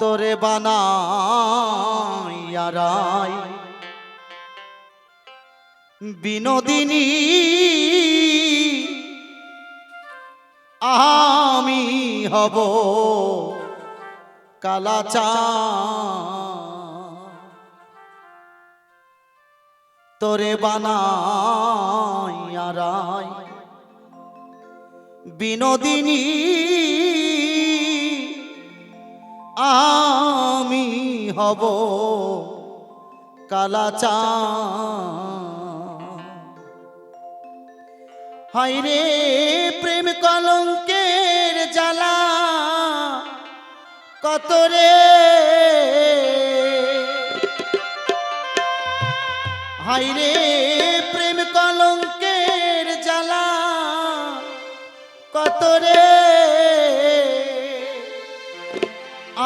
তোরে বানাই বিনোদিনী আমি হব কালাচা তোরে বানাই বিনোদিনী হব কালাচা হাইরে প্রেম কলঙ্কের জ্বালা, কত রে। হাইরে প্রেম কলঙ্কের জ্বালা, কত রে।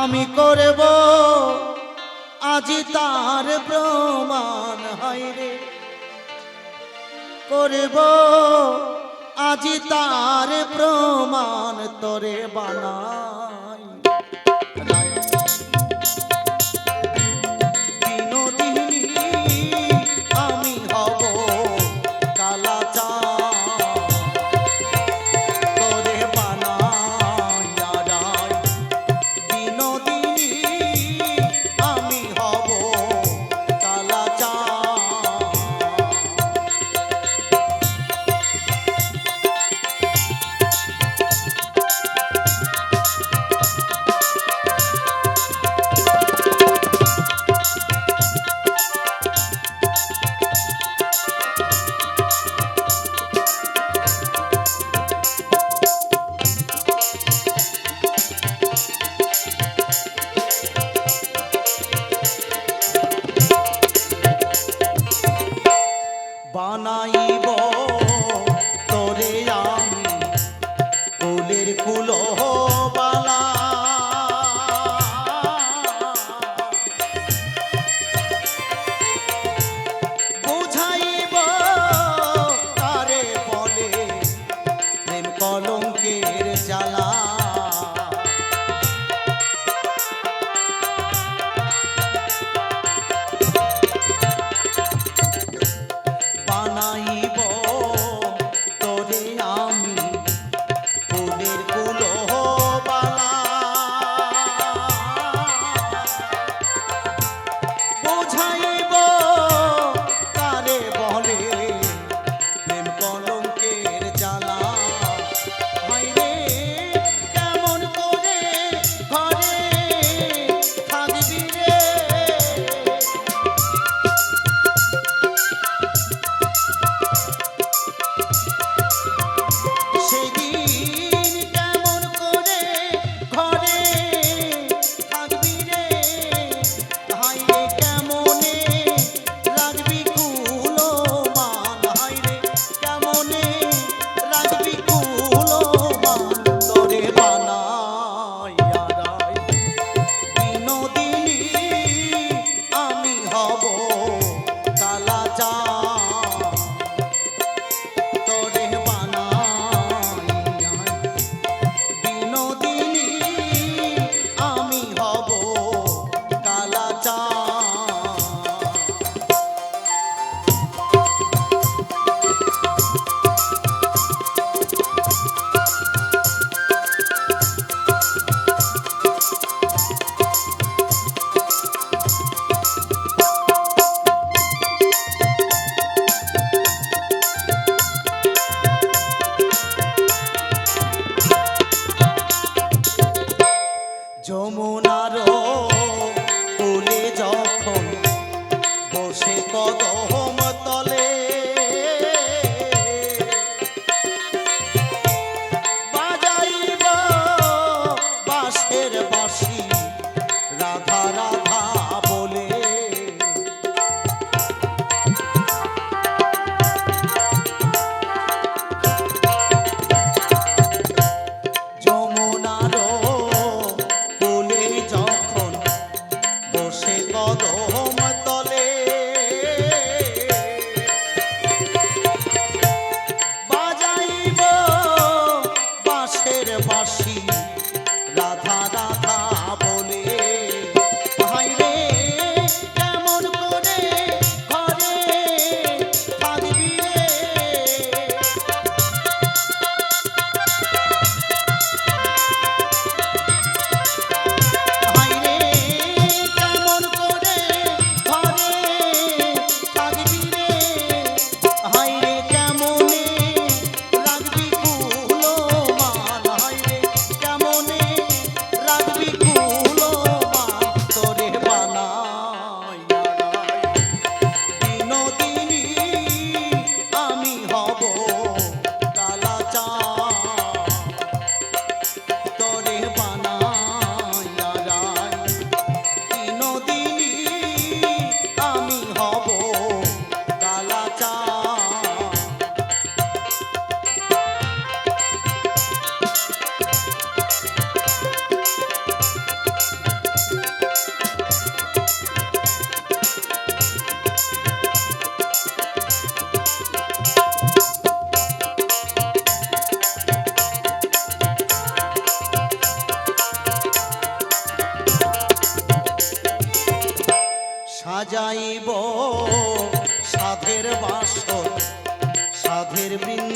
আমি করব আজি তার প্রমাণ হয় রে। করব আজি তার প্রমাণ তরে বানা সাজাইব সাধের বাসর সাধের বৃন্দাবনে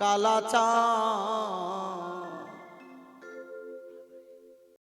কালাচাঁদ